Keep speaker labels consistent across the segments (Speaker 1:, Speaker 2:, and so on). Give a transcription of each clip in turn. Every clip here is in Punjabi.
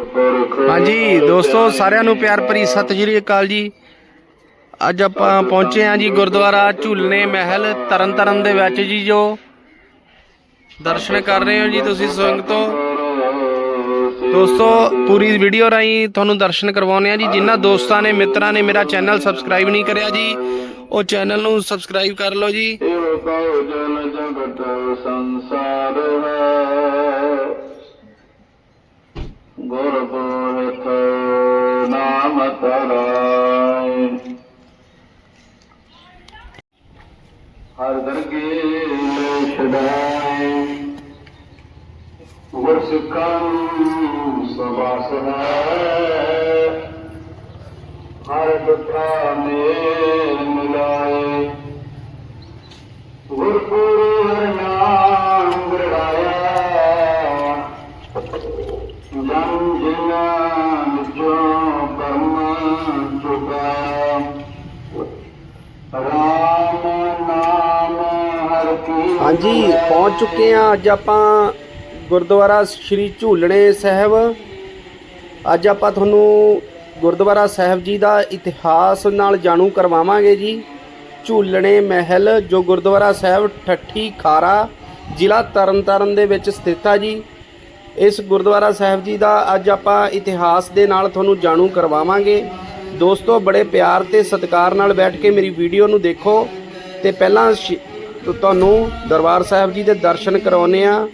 Speaker 1: ਹਾਂਜੀ, ਦੋਸਤੋ, ਸਾਰਿਆਂ ਨੂੰ ਪਿਆਰ ਭਰੀ ਸਤਿ ਸ਼੍ਰੀ ਅਕਾਲ ਜੀ। ਅੱਜ ਆਪਾਂ ਪਹੁੰਚੇ ਹਾਂ ਜੀ ਗੁਰਦੁਆਰਾ ਝੂਲਨੇ ਮਹਿਲ, ਤਰਨਤਾਰਨ ਦੇ ਵਿੱਚ ਜੀ, ਜੋ ਦਰਸ਼ਨ ਕਰ ਰਹੇ ਹੋ ਜੀ ਤੁਸੀਂ ਸੰਗਤੋਂ ਦੋਸਤੋ, ਪੂਰੀ ਵੀਡੀਓ ਰਾਹੀਂ ਤੁਹਾਨੂੰ ਦਰਸ਼ਨ ਕਰਵਾਉਂਦੇ ਆ ਜੀ। ਜਿਨ੍ਹਾਂ ਦੋਸਤਾਂ ਨੇ, ਮਿੱਤਰਾਂ ਨੇ ਮੇਰਾ ਚੈਨਲ ਸਬਸਕ੍ਰਾਈਬ ਨਹੀਂ ਕਰਿਆ ਜੀ, ਉਹ ਚੈਨਲ ਨੂੰ ਸਬਸਕ੍ਰਾਈਬ ਕਰ ਲਓ ਜੀ।
Speaker 2: ਸੰਸਾਰ ਹੈ। ਗੁਰ ਬੋਹਿਤ ਨਾਮ ਤਰਾਇ ਹਰ ਦਰਗੇ ਲੈ ਛਡਾਏ ਗੁਰ ਸਿੱਖਾਂ ਨੂੰ ਸਵਾਸ ਹੈ ਹਰ ਦੁਖਾ ਮੇਲ ਮਿਲਾਏ ਗੁਰਪੁਰ ਹਰ ਨਾਮ ਗੁਰਾਇਆ ਜਨ ਜਿਨਾ ਜੋ ਕਰਮ ਰਾਮ ਨਾਮ ਹਰ ਕੀ
Speaker 1: ਹਾਂਜੀ, ਪਹੁੰਚ ਚੁੱਕੇ ਆ ਅੱਜ ਆਪਾਂ ਗੁਰਦੁਆਰਾ ਸ੍ਰੀ ਝੂਲਣੇ ਸਾਹਿਬ। ਅੱਜ ਆਪਾਂ ਤੁਹਾਨੂੰ ਗੁਰਦੁਆਰਾ ਸਾਹਿਬ ਜੀ ਦਾ ਇਤਿਹਾਸ ਨਾਲ ਜਾਣੂ ਕਰਵਾਵਾਂਗੇ ਜੀ। ਝੂਲਣੇ ਮਹਿਲ, ਜੋ ਗੁਰਦੁਆਰਾ ਸਾਹਿਬ ਠੱਠੀ ਖਾਰਾ ਜ਼ਿਲ੍ਹਾ ਤਰਨਤਾਰਨ ਦੇ ਵਿੱਚ ਸਥਿਤ ਆ ਜੀ। ਇਸ ਗੁਰਦੁਆਰਾ ਸਾਹਿਬ ਜੀ ਦਾ ਅੱਜ ਆਪਾਂ ਇਤਿਹਾਸ ਦੇ ਨਾਲ ਤੁਹਾਨੂੰ ਜਾਣੂ ਕਰਵਾਵਾਂਗੇ। ਦੋਸਤੋ, ਬੜੇ ਪਿਆਰ ਤੇ ਸਤਿਕਾਰ ਨਾਲ ਬੈਠ ਕੇ ਮੇਰੀ ਵੀਡੀਓ ਨੂੰ ਦੇਖੋ। ਤੇ ਪਹਿਲਾਂ ਸ਼ਿ- ਤੁਹਾਨੂੰ ਦਰਬਾਰ ਸਾਹਿਬ ਜੀ ਦੇ ਦਰਸ਼ਨ ਕਰਾਉਨੇ ਆ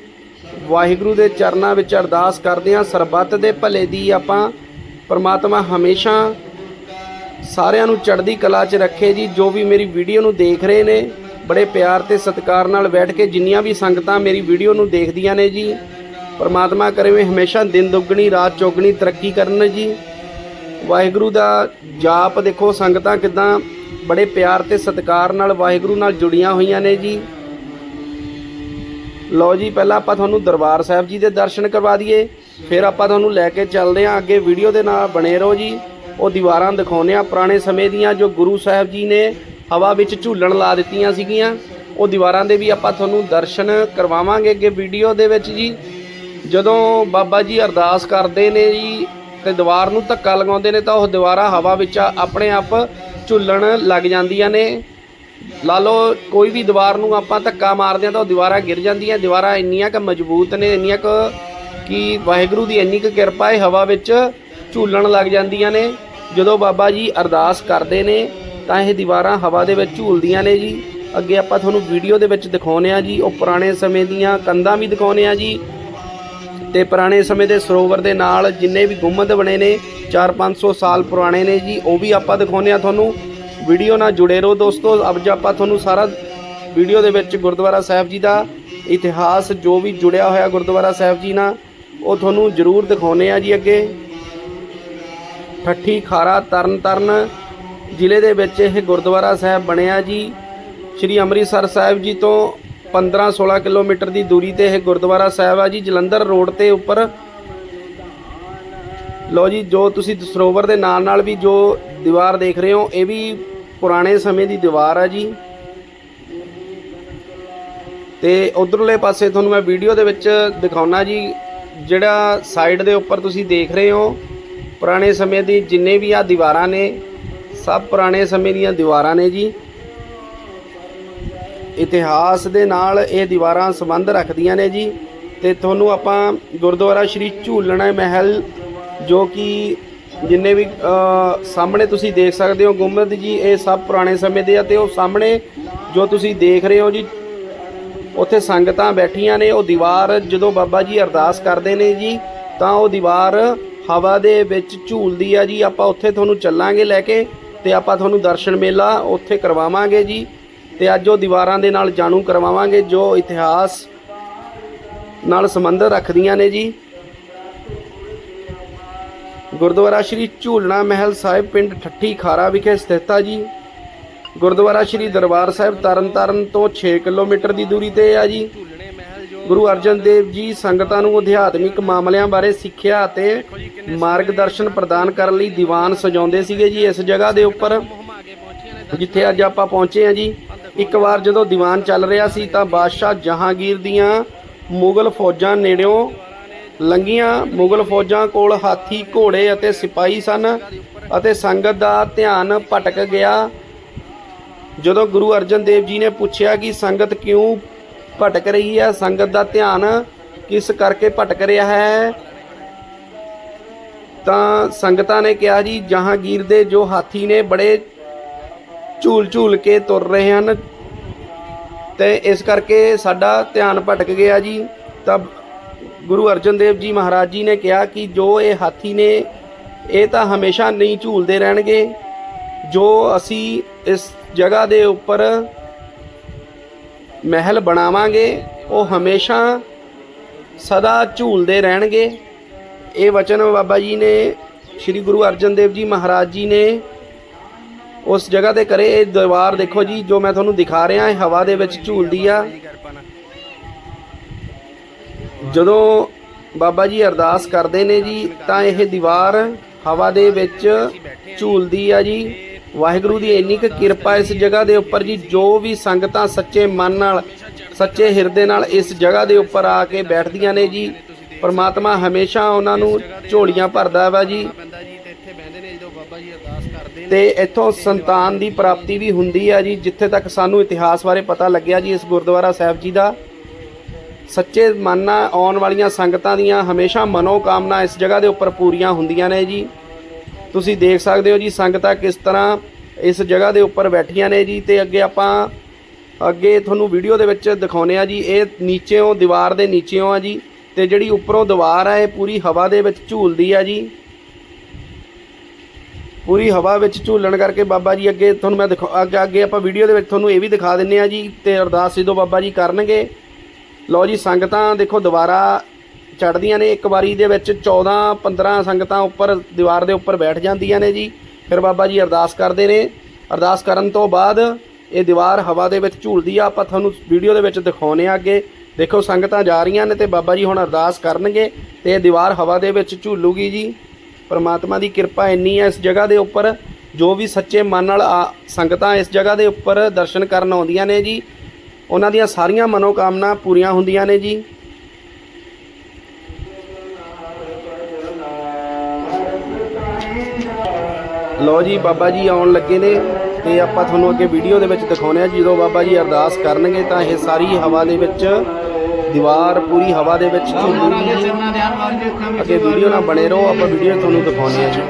Speaker 1: ਵਾਹਿਗੁਰੂ ਦੇ ਚਰਨਾਂ ਵਿੱਚ ਅਰਦਾਸ ਕਰਦੇ ਆ ਸਰਬੱਤ ਦੇ ਭਲੇ ਦੀ ਆਪਾਂ ਪਰਮਾਤਮਾ ਹਮੇਸ਼ਾ ਸਾਰਿਆਂ ਨੂੰ ਚੜ੍ਹਦੀ ਕਲਾ 'ਚ ਰੱਖੇ ਜੀ। ਜੋ ਵੀ ਮੇਰੀ ਵੀਡੀਓ ਨੂੰ ਦੇਖ ਰਹੇ ਨੇ, ਬੜੇ ਪਿਆਰ ਤੇ ਸਤਿਕਾਰ ਨਾਲ ਬੈਠ ਕੇ ਜਿੰਨੀਆਂ ਵੀ ਸੰਗਤਾਂ ਮੇਰੀ ਵੀਡੀਓ ਨੂੰ ਦੇਖਦੀਆਂ ਨੇ ਜੀ ਪਰਮਾਤਮਾ ਕਰੇ ਵੀ ਹਮੇਸ਼ਾ ਦਿਨ ਦੁੱਗਣੀ, ਰਾਤ ਚੌਗਣੀ ਤਰੱਕੀ ਕਰਨ ਜੀ। ਵਾਹਿਗੁਰੂ ਦਾ ਜਾਪ ਦੇਖੋ, ਸੰਗਤਾਂ ਕਿਦਾਂ ਬੜੇ ਪਿਆਰ ਤੇ ਸਤਿਕਾਰ ਨਾਲ ਵਾਹਿਗੁਰੂ ਨਾਲ ਜੁੜੀਆਂ ਹੋਈਆਂ ਨੇ ਜੀ। ਲਓ ਜੀ, ਪਹਿਲਾਂ ਆਪਾਂ ਤੁਹਾਨੂੰ ਦਰਬਾਰ ਸਾਹਿਬ ਜੀ ਦੇ ਦਰਸ਼ਨ ਕਰਵਾ ਦਈਏ, ਫਿਰ ਆਪਾਂ ਤੁਹਾਨੂੰ ਲੈ ਕੇ ਚੱਲਦੇ ਹਾਂ ਅੱਗੇ ਵੀਡੀਓ ਦੇ ਨਾਲ ਬਣੇ ਰਹੋ ਜੀ। ਉਹ ਦੀਵਾਰਾਂ ਦਿਖਾਉਂਦੇ ਆ ਪੁਰਾਣੇ ਸਮੇਂ ਦੀਆਂ ਜੋ ਗੁਰੂ ਸਾਹਿਬ ਜੀ ਨੇ ਹਵਾ ਵਿੱਚ ਝੂਲਣ ਲਾ ਦਿੱਤੀਆਂ ਸੀਗੀਆਂ। ਉਹ ਦੀਵਾਰਾਂ ਦੇ ਵੀ ਆਪਾਂ ਤੁਹਾਨੂੰ ਦਰਸ਼ਨ ਕਰਵਾਵਾਂਗੇ ਅੱਗੇ ਵੀਡੀਓ ਦੇ ਵਿੱਚ ਜੀ। ਜਦੋਂ ਬਾਬਾ ਜੀ ਅਰਦਾਸ ਕਰਦੇ ਨੇ ਜੀ ਤੇ ਦੀਵਾਰ ਨੂੰ ਧੱਕਾ ਲਗਾਉਂਦੇ ਨੇ ਤਾਂ ਉਹ ਦੀਵਾਰਾਂ ਹਵਾ ਵਿੱਚ ਆਪਣੇ ਆਪ ਝੁੱਲਣ ਲੱਗ ਜਾਂਦੀਆਂ ਨੇ। ਲਾ ਲਓ ਕੋਈ ਵੀ ਦੀਵਾਰ ਨੂੰ ਆਪਾਂ ਧੱਕਾ ਮਾਰਦੇ ਆ ਤਾਂ ਉਹ ਦੀਵਾਰਾਂ ਗਿਰ ਜਾਂਦੀਆਂ। ਦੀਵਾਰਾਂ ਇੰਨੀਆਂ ਕੁ ਮਜ਼ਬੂਤ ਨੇ, ਇੰਨੀਆਂ ਕੁ ਕਿ ਵਾਹਿਗੁਰੂ ਦੀ ਇੰਨੀ ਕੁ ਕਿਰਪਾ ਹੈ ਹਵਾ ਵਿੱਚ ਝੂਲਣ ਲੱਗ ਜਾਂਦੀਆਂ ਨੇ। ਜਦੋਂ ਬਾਬਾ ਜੀ ਅਰਦਾਸ ਕਰਦੇ ਨੇ ਤਾਂ ਇਹ ਦੀਵਾਰਾਂ ਹਵਾ ਦੇ ਵਿੱਚ ਝੂਲਦੀਆਂ ਨੇ ਜੀ। ਅੱਗੇ ਆਪਾਂ ਤੁਹਾਨੂੰ ਵੀਡੀਓ ਦੇ ਵਿੱਚ ਦਿਖਾਉਨੇ ਆ ਜੀ, ਉਹ ਪੁਰਾਣੇ ਸਮੇਂ ਦੀਆਂ ਕੰਧਾਂ ਵੀ ਦਿਖਾਉਨੇ ਆ ਜੀ। ਤੇ ਪੁਰਾਣੇ ਸਮੇਂ ਦੇ ਸਰੋਵਰ ਦੇ ਨਾਲ ਜਿੰਨੇ ਵੀ ਗੁੰਮਦ ਬਣੇ ਨੇ 4-500 ਸਾਲ ਪੁਰਾਣੇ ਨੇ ਜੀ, ਉਹ ਵੀ ਆਪਾਂ ਦਿਖਾਉਂਦੇ ਆ ਤੁਹਾਨੂੰ। ਵੀਡੀਓ ਨਾਲ ਜੁੜੇ ਰਹੋ ਦੋਸਤੋ। ਅੱਜ ਆਪਾਂ ਤੁਹਾਨੂੰ ਸਾਰਾ ਵੀਡੀਓ ਦੇ ਵਿੱਚ ਗੁਰਦੁਆਰਾ ਸਾਹਿਬ ਜੀ ਦਾ ਇਤਿਹਾਸ, ਜੋ ਵੀ ਜੁੜਿਆ ਹੋਇਆ ਗੁਰਦੁਆਰਾ ਸਾਹਿਬ ਜੀ ਨਾਲ, ਉਹ ਤੁਹਾਨੂੰ ਜ਼ਰੂਰ ਦਿਖਾਉਨੇ ਆ ਜੀ ਅੱਗੇ। ਠੱਠੀ ਖਾਰਾ ਤਰਨ ਤਰਨ ਜ਼ਿਲ੍ਹੇ ਦੇ ਵਿੱਚ ਇਹ ਗੁਰਦੁਆਰਾ ਸਾਹਿਬ ਬਣਿਆ ਜੀ। ਸ਼੍ਰੀ ਅੰਮ੍ਰਿਤਸਰ ਸਾਹਿਬ ਜੀ ਤੋਂ 15-16 ਕਿਲੋਮੀਟਰ ਦੀ ਦੂਰੀ ਤੇ ਇਹ ਗੁਰਦੁਆਰਾ ਸਾਹਿਬ ਆ ਜੀ, ਜਲੰਧਰ ਰੋਡ ਤੇ ਉੱਪਰ। ਲੋ ਜੀ, ਜੋ ਤੁਸੀਂ ਸਰੋਵਰ ਦੇ ਨਾਲ ਨਾਲ ਵੀ ਜੋ ਦੀਵਾਰ ਦੇਖ ਰਹੇ ਹੋ, ਇਹ ਵੀ ਪੁਰਾਣੇ ਸਮੇਂ ਦੀ ਦੀਵਾਰ ਆ ਜੀ। ਤੇ ਉਧਰਲੇ ਪਾਸੇ ਤੁਹਾਨੂੰ ਮੈਂ ਵੀਡੀਓ ਦੇ ਵਿੱਚ ਦਿਖਾਉਣਾ ਜੀ, ਜਿਹੜਾ ਸਾਈਡ ਦੇ ਉੱਪਰ ਤੁਸੀਂ ਦੇਖ ਰਹੇ ਹੋ, ਪੁਰਾਣੇ ਸਮੇਂ ਦੀ ਜਿੰਨੇ ਵੀ ਆ ਦੀਵਾਰਾਂ ਨੇ, ਸਭ ਪੁਰਾਣੇ ਸਮੇਂ ਦੀਆਂ ਦੀਵਾਰਾਂ ਨੇ ਜੀ। ਇਤਿਹਾਸ ਦੇ ਨਾਲ ਇਹ ਦੀਵਾਰਾਂ ਸੰਬੰਧ ਰੱਖਦੀਆਂ ਨੇ ਜੀ। ਤੇ ਤੁਹਾਨੂੰ ਆਪਾਂ ਗੁਰਦੁਆਰਾ ਸ਼੍ਰੀ ਝੂਲਣਾ ਮਹਿਲ, ਜੋ ਕਿ ਜਿੰਨੇ ਵੀ ਸਾਹਮਣੇ ਤੁਸੀਂ ਦੇਖ ਸਕਦੇ ਹੋ ਗੁੰਮਦ ਜੀ, ਇਹ ਸਭ ਪੁਰਾਣੇ ਸਮੇਂ ਦੇ ਆ ਤੇ ਉਹ ਸਾਹਮਣੇ ਜੋ ਤੁਸੀਂ ਦੇਖ ਰਹੇ ਹੋ ਜੀ, ਉੱਥੇ ਸੰਗਤਾਂ ਬੈਠੀਆਂ ਨੇ। ਉਹ ਦੀਵਾਰ ਜਦੋਂ ਬਾਬਾ ਜੀ ਅਰਦਾਸ ਕਰਦੇ ਨੇ ਜੀ, ਤਾਂ ਉਹ ਦੀਵਾਰ ਹਵਾ ਦੇ ਵਿੱਚ ਝੂਲਦੀ ਆ ਜੀ। ਆਪਾਂ ਉੱਥੇ ਤੁਹਾਨੂੰ ਚੱਲਾਂਗੇ ਲੈ ਕੇ ਤੇ ਆਪਾਂ ਤੁਹਾਨੂੰ ਦਰਸ਼ਨ ਮੇਲਾ ਉੱਥੇ ਕਰਵਾਵਾਂਗੇ ਜੀ। ਤੇ ਅੱਜ ਉਹ ਦੀਵਾਰਾਂ ਦੇ ਨਾਲ ਜਾਣੂ ਕਰਵਾਵਾਂਗੇ ਜੋ ਇਤਿਹਾਸ ਨਾਲ ਸੰਬੰਧ ਰੱਖਦੀਆਂ ਨੇ ਜੀ। ਗੁਰਦੁਆਰਾ ਸ਼੍ਰੀ ਝੂਲਣਾ ਮਹਿਲ ਸਾਹਿਬ ਪਿੰਡ ਠੱਠੀ ਖਾਰਾ ਵਿਖੇ ਸਥਿਤ ਆ ਜੀ। ਗੁਰਦੁਆਰਾ ਸ਼੍ਰੀ ਦਰਬਾਰ ਸਾਹਿਬ ਤਰਨਤਾਰਨ ਤੋਂ 6 ਕਿਲੋਮੀਟਰ ਦੀ ਦੂਰੀ ਤੇ ਆ ਜੀ। ਗੁਰੂ ਅਰਜਨ ਦੇਵ ਜੀ ਸੰਗਤਾਂ ਨੂੰ ਅਧਿਆਤਮਿਕ ਮਾਮਲਿਆਂ ਬਾਰੇ ਸਿੱਖਿਆ ਅਤੇ ਮਾਰਗਦਰਸ਼ਨ ਪ੍ਰਦਾਨ ਕਰਨ ਲਈ ਦੀਵਾਨ ਸਜਾਉਂਦੇ ਸੀਗੇ ਜੀ ਇਸ ਜਗ੍ਹਾ ਦੇ ਉੱਪਰ, ਜਿੱਥੇ ਅੱਜ ਆਪਾਂ ਪਹੁੰਚੇ ਆ ਜੀ। ਇੱਕ ਵਾਰ ਜਦੋਂ ਦੀਵਾਨ ਚੱਲ ਰਿਹਾ ਸੀ ਤਾਂ ਬਾਦਸ਼ਾਹ ਜਹਾਂਗੀਰ ਦੀਆਂ ਮੁਗਲ ਫੌਜਾਂ ਨੇੜਿਓਂ ਲੰਗੀਆਂ ਮੁਗਲ ਫੌਜਾਂ ਕੋਲ ਹਾਥੀ, ਘੋੜੇ ਅਤੇ ਸਿਪਾਹੀ ਸਨ ਅਤੇ ਸੰਗਤ ਦਾ ਧਿਆਨ ਭਟਕ ਗਿਆ। ਜਦੋਂ ਗੁਰੂ ਅਰਜਨ ਦੇਵ ਜੀ ਨੇ ਪੁੱਛਿਆ ਕਿ ਸੰਗਤ ਕਿਉਂ ਭਟਕ ਰਹੀ ਹੈ, ਸੰਗਤ ਦਾ ਧਿਆਨ ਕਿਸ ਕਰਕੇ ਭਟਕ ਰਿਹਾ ਹੈ, ਤਾਂ ਸੰਗਤਾਂ ਨੇ ਕਿਹਾ ਜੀ, ਜਹਾਂਗੀਰ ਦੇ ਜੋ ਹਾਥੀ ਨੇ ਬੜੇ ਝੂਲ ਝੂਲ ਕੇ ਤੁਰ ਰਹੇ ਹਨ। ਤੇ ਇਸ ਕਰਕੇ ਸਾਡਾ ਧਿਆਨ ਭਟਕ ਗਿਆ ਜੀ। ਤਾਂ ਗੁਰੂ ਅਰਜਨ ਦੇਵ ਜੀ ਮਹਾਰਾਜ ਜੀ ਨੇ ਕਿਹਾ ਕਿ ਜੋ ਇਹ ਹਾਥੀ ਨੇ, ਇਹ ਤਾਂ ਹਮੇਸ਼ਾ ਨਹੀਂ ਝੂਲਦੇ ਰਹਿਣਗੇ। ਜੋ ਅਸੀਂ ਇਸ ਜਗ੍ਹਾ ਦੇ ਉੱਪਰ ਮਹਿਲ ਬਣਾਵਾਂਗੇ, ਉਹ ਹਮੇਸ਼ਾ ਸਦਾ ਝੂਲਦੇ ਰਹਿਣਗੇ। ਇਹ ਵਚਨ ਬਾਬਾ ਜੀ ਨੇ, ਸ੍ਰੀ ਗੁਰੂ ਅਰਜਨ ਦੇਵ ਜੀ ਮਹਾਰਾਜ ਜੀ ਨੇ ਉਸ ਜਗ੍ਹਾ ਤੇ ਕਰੇ ਇਹ ਦੀਵਾਰ ਦੇਖੋ ਜੀ, ਜੋ ਮੈਂ ਤੁਹਾਨੂੰ ਦਿਖਾ ਰਿਹਾ, ਇਹ ਹਵਾ ਦੇ ਵਿੱਚ ਝੂਲਦੀ ਆ। ਜਦੋਂ ਬਾਬਾ ਜੀ ਅਰਦਾਸ ਕਰਦੇ ਨੇ ਜੀ, ਤਾਂ ਇਹ ਦੀਵਾਰ ਹਵਾ ਦੇ ਵਿੱਚ ਝੂਲਦੀ ਆ ਜੀ। ਵਾਹਿਗੁਰੂ ਦੀ ਇੰਨੀ ਕੁ ਕਿਰਪਾ ਇਸ ਜਗ੍ਹਾ ਦੇ ਉੱਪਰ ਜੀ, ਜੋ ਵੀ ਸੰਗਤਾਂ ਸੱਚੇ ਮਨ ਨਾਲ, ਸੱਚੇ ਹਿਰਦੇ ਨਾਲ ਇਸ ਜਗ੍ਹਾ ਦੇ ਉੱਪਰ ਆ ਕੇ ਬੈਠਦੀਆਂ ਨੇ ਜੀ। ਪਰਮਾਤਮਾ ਹਮੇਸ਼ਾ ਉਹਨਾਂ ਨੂੰ ਝੋਲੀਆਂ ਭਰਦਾ ਵਾ ਜੀ। ਤੇ ਇੱਥੋਂ ਸੰਤਾਨ ਦੀ ਪ੍ਰਾਪਤੀ ਵੀ ਹੁੰਦੀ ਆ ਜੀ, ਜਿੱਥੇ ਤੱਕ ਸਾਨੂੰ ਇਤਿਹਾਸ ਬਾਰੇ ਪਤਾ ਲੱਗਿਆ ਜੀ, ਇਸ ਗੁਰਦੁਆਰਾ ਸਾਹਿਬ ਜੀ ਦਾ। ਸੱਚੇ ਮਨ ਨਾਲ ਆਉਣ ਵਾਲੀਆਂ ਸੰਗਤਾਂ ਦੀਆਂ ਹਮੇਸ਼ਾ ਮਨੋ ਕਾਮਨਾ ਇਸ ਜਗ੍ਹਾ ਦੇ ਉੱਪਰ ਪੂਰੀਆਂ ਹੁੰਦੀਆਂ ਨੇ ਜੀ। ਤੁਸੀਂ ਦੇਖ ਸਕਦੇ ਹੋ ਜੀ, ਸੰਗਤਾਂ ਕਿਸ ਤਰ੍ਹਾਂ ਇਸ ਜਗ੍ਹਾ ਦੇ ਉੱਪਰ ਬੈਠੀਆਂ ਨੇ ਜੀ ਤੇ ਅੱਗੇ ਆਪਾਂ ਅੱਗੇ ਤੁਹਾਨੂੰ ਵੀਡੀਓ ਦੇ ਵਿੱਚ ਦਿਖਾਉਨੇ ਆ ਜੀ, ਇਹ ਨੀਚੇੋਂ ਦੀਵਾਰ ਦੇ ਨੀਚੇੋਂ ਆ ਜੀ ਤੇ ਜਿਹੜੀ ਉੱਪਰੋਂ ਦੀਵਾਰ ਆ, ਇਹ ਪੂਰੀ ਹਵਾ ਦੇ ਵਿੱਚ ਝੂਲਦੀ ਆ ਜੀ। ਪੂਰੀ ਹਵਾ ਵਿੱਚ ਝੂਲਣ ਕਰਕੇ ਬਾਬਾ ਜੀ ਅੱਗੇ ਤੁਹਾਨੂੰ ਮੈਂ ਦਿਖਾ ਅੱਗੇ ਅੱਗੇ ਆਪਾਂ ਵੀਡੀਓ ਦੇ ਵਿੱਚ ਤੁਹਾਨੂੰ ਇਹ ਵੀ ਦਿਖਾ ਦਿੰਨੇ ਆ ਜੀ ਤੇ ਅਰਦਾਸ ਜਦੋਂ ਬਾਬਾ ਜੀ ਕਰਨਗੇ, ਲਓ ਜੀ ਸੰਗਤਾਂ ਦੇਖੋ ਦੁਬਾਰਾ ਚੜਦੀਆਂ ਨੇ, ਇੱਕ ਵਾਰੀ ਦੇ ਵਿੱਚ 14 15 ਸੰਗਤਾਂ ਉੱਪਰ, ਦੀਵਾਰ ਦੇ ਉੱਪਰ ਬੈਠ ਜਾਂਦੀਆਂ ਨੇ ਜੀ। ਫਿਰ ਬਾਬਾ ਜੀ ਅਰਦਾਸ ਕਰਦੇ ਨੇ। ਅਰਦਾਸ ਕਰਨ ਤੋਂ ਬਾਅਦ ਇਹ ਦੀਵਾਰ ਹਵਾ ਦੇ ਵਿੱਚ ਝੂਲਦੀ ਆ, ਆਪਾਂ ਤੁਹਾਨੂੰ ਵੀਡੀਓ ਦੇ ਵਿੱਚ ਦਿਖਾਉਨੇ ਆ ਅੱਗੇ। ਦੇਖੋ ਸੰਗਤਾਂ ਜਾ ਰਹੀਆਂ ਨੇ ਤੇ ਬਾਬਾ ਜੀ ਹੁਣ ਅਰਦਾਸ ਕਰਨਗੇ ਤੇ ਇਹ ਦੀਵਾਰ ਹਵਾ ਦੇ ਵਿੱਚ ਝੂਲੂਗੀ ਜੀ। ਪਰਮਾਤਮਾ ਦੀ ਕਿਰਪਾ ਇੰਨੀ ਹੈ ਇਸ ਜਗ੍ਹਾ ਦੇ ਉੱਪਰ, ਜੋ ਵੀ ਸੱਚੇ ਮਨ ਨਾਲ ਆ- ਸੰਗਤਾਂ ਇਸ ਜਗ੍ਹਾ ਦੇ ਉੱਪਰ ਦਰਸ਼ਨ ਕਰਨ ਆਉਂਦੀਆਂ ਨੇ ਜੀ। ਉਹਨਾਂ ਦੀਆਂ ਸਾਰੀਆਂ ਮਨੋਕਾਮਨਾ ਪੂਰੀਆਂ ਹੁੰਦੀਆਂ ਨੇ ਜੀ। ਲੋ ਜੀ, ਬਾਬਾ ਜੀ ਆਉਣ ਲੱਗੇ ਨੇ ਤੇ ਆਪਾਂ ਤੁਹਾਨੂੰ ਅੱਗੇ ਵੀਡੀਓ ਦੇ ਵਿੱਚ ਦਿਖਾਉਨੇ ਆ ਜਦੋਂ ਬਾਬਾ ਜੀ ਅਰਦਾਸ ਕਰਨਗੇ ਤਾਂ ਇਹ ਸਾਰੀ ਹਵਾ ਦੇ ਵਿੱਚ ਦੀਵਾਰ ਪੂਰੀ ਹਵਾ ਦੇ ਵਿੱਚ ਝੂਲੂਗੀ ਅੱਗੇ ਵੀਡੀਓ ਨਾਲ ਬਣੇ ਰਹੋ ਆਪਾਂ ਵੀਡੀਓ ਤੁਹਾਨੂੰ ਦਿਖਾਉਨੇ ਆ ਜੀ।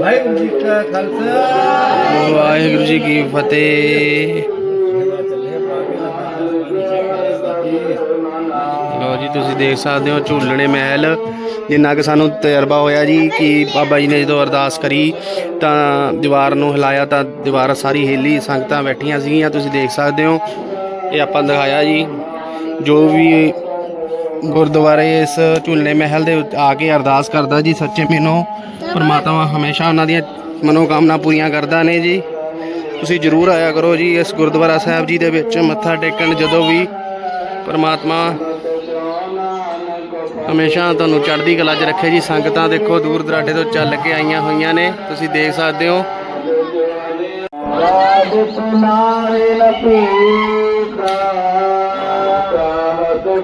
Speaker 3: ਵਾਹਿਗੁਰੂ ਜੀ ਕਾ ਖਾਲਸਾ।
Speaker 1: ਵਾਹਿਗੁਰੂ ਜੀ ਕੀ ਫਤਿਹ। ਲੋ ਜੀ, ਤੁਸੀਂ ਦੇਖ ਸਕਦੇ ਹੋ ਝੂਲਣੇ ਮਹਿਲ। ਜਿੰਨਾ ਕਿ ਸਾਨੂੰ ਤਜਰਬਾ ਹੋਇਆ ਜੀ ਕਿ ਬਾਬਾ ਜੀ ਨੇ ਜਦੋਂ ਅਰਦਾਸ ਕਰੀ ਤਾਂ ਦੀਵਾਰ ਨੂੰ ਹਿਲਾਇਆ ਤਾਂ ਦੀਵਾਰ ਸਾਰੀ ਹਿੱਲੀ, ਸੰਗਤਾਂ ਬੈਠੀਆਂ ਸੀਗੀਆਂ। ਤੁਸੀਂ ਦੇਖ ਸਕਦੇ ਹੋ, ਇਹ ਆਪਾਂ ਦਿਖਾਇਆ ਜੀ। ਜੋ ਵੀ ਗੁਰਦੁਆਰੇ ਇਸ ਝੂਲਣੇ ਮਹਿਲ ਦੇ ਉੱਤੇ ਆ ਕੇ ਅਰਦਾਸ ਕਰਦਾ ਜੀ, ਸੱਚੇ ਮਨੋਂ ਪਰਮਾਤਮਾ ਹਮੇਸ਼ਾ ਉਹਨਾਂ ਦੀਆਂ ਮਨੋਕਾਮਨਾ ਪੂਰੀਆਂ ਕਰਦਾ ਨੇ ਜੀ। ਤੁਸੀਂ ਜਰੂਰ ਆਇਆ ਕਰੋ ਜੀ, ਇਸ ਗੁਰਦੁਆਰਾ ਸਾਹਿਬ ਜੀ ਦੇ ਵਿੱਚ ਮੱਥਾ ਟੇਕਣ ਜਦੋਂ ਵੀ ਪਰਮਾਤਮਾ ਹਮੇਸ਼ਾ ਤੁਹਾਨੂੰ ਚੜ੍ਹਦੀ ਕਲਾ 'ਚ ਰੱਖੇ ਜੀ। ਸੰਗਤਾਂ ਦੇਖੋ, ਦੂਰ ਦਰਾਡੇ ਤੋਂ ਚੱਲ ਕੇ ਆਈਆਂ ਹੋਈਆਂ ਨੇ, ਤੁਸੀਂ ਦੇਖ ਸਕਦੇ ਹੋ।
Speaker 2: ਰਾਜ ਸੁਨਾਰੇ ਲਪੀਤਾ ਕਾਹਤ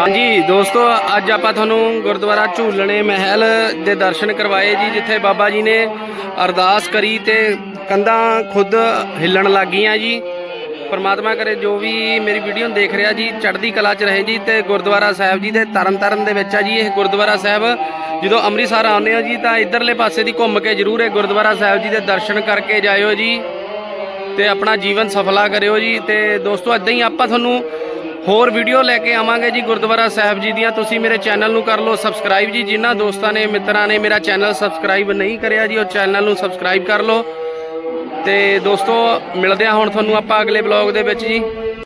Speaker 1: ਹਾਂਜੀ, ਦੋਸਤੋ, ਅੱਜ ਆਪਾਂ ਤੁਹਾਨੂੰ ਗੁਰਦੁਆਰਾ ਝੂਲਣੇ ਮਹਿਲ ਦੇ ਦਰਸ਼ਨ ਕਰਵਾਏ ਜੀ, ਜਿੱਥੇ ਬਾਬਾ ਜੀ ਨੇ ਅਰਦਾਸ ਕਰੀ ਤੇ ਕੰਧਾਂ ਖੁਦ ਹਿੱਲਣ ਲੱਗ ਗਈਆਂ ਜੀ। ਪਰਮਾਤਮਾ ਕਰੇ ਜੋ ਵੀ ਮੇਰੀ ਵੀਡੀਓ ਦੇਖ ਰਿਹਾ ਜੀ, ਚੜ੍ਹਦੀ ਕਲਾ 'ਚ ਰਹੇ ਜੀ ਤੇ ਗੁਰਦੁਆਰਾ ਸਾਹਿਬ ਜੀ ਦੇ ਤਰਨ ਤਾਰਨ ਦੇ ਵਿੱਚ ਆ ਜੀ, ਇਹ ਗੁਰਦੁਆਰਾ ਸਾਹਿਬ। ਜਦੋਂ ਅੰਮ੍ਰਿਤਸਰ ਆਉਂਦੇ ਆ ਜੀ ਤਾਂ ਇਧਰਲੇ ਪਾਸੇ ਦੀ ਘੁੰਮ ਕੇ ਜਰੂਰ ਇਹ ਗੁਰਦੁਆਰਾ ਸਾਹਿਬ ਜੀ ਦੇ ਦਰਸ਼ਨ ਕਰਕੇ ਜਾਇਓ ਜੀ ਤੇ ਆਪਣਾ ਜੀਵਨ ਸਫਲਾ ਕਰਿਓ ਜੀ ਤੇ ਦੋਸਤੋ ਇਦਾਂ ਹੀ ਆਪਾਂ ਤੁਹਾਨੂੰ ਹੋਰ ਵੀਡੀਓ ਲੈ ਕੇ ਆਵਾਂਗੇ ਜੀ ਗੁਰਦੁਆਰਾ ਸਾਹਿਬ ਜੀ ਦੀਆਂ। ਤੁਸੀਂ ਮੇਰੇ ਚੈਨਲ ਨੂੰ ਕਰ ਲਓ ਸਬਸਕ੍ਰਾਈਬ ਜੀ, ਜਿਨ੍ਹਾਂ ਦੋਸਤਾਂ ਨੇ, ਮਿੱਤਰਾਂ ਨੇ ਮੇਰਾ ਚੈਨਲ ਸਬਸਕ੍ਰਾਈਬ ਨਹੀਂ ਕਰਿਆ ਜੀ, ਉਹ ਚੈਨਲ ਨੂੰ ਸਬਸਕ੍ਰਾਈਬ ਕਰ ਲਓ। ਤੇ ਦੋਸਤੋ ਮਿਲਦੇ ਹਾਂ ਹੁਣ ਤੁਹਾਨੂੰ ਆਪਾਂ ਅਗਲੇ ਬਲੌਗ ਦੇ ਵਿੱਚ ਜੀ।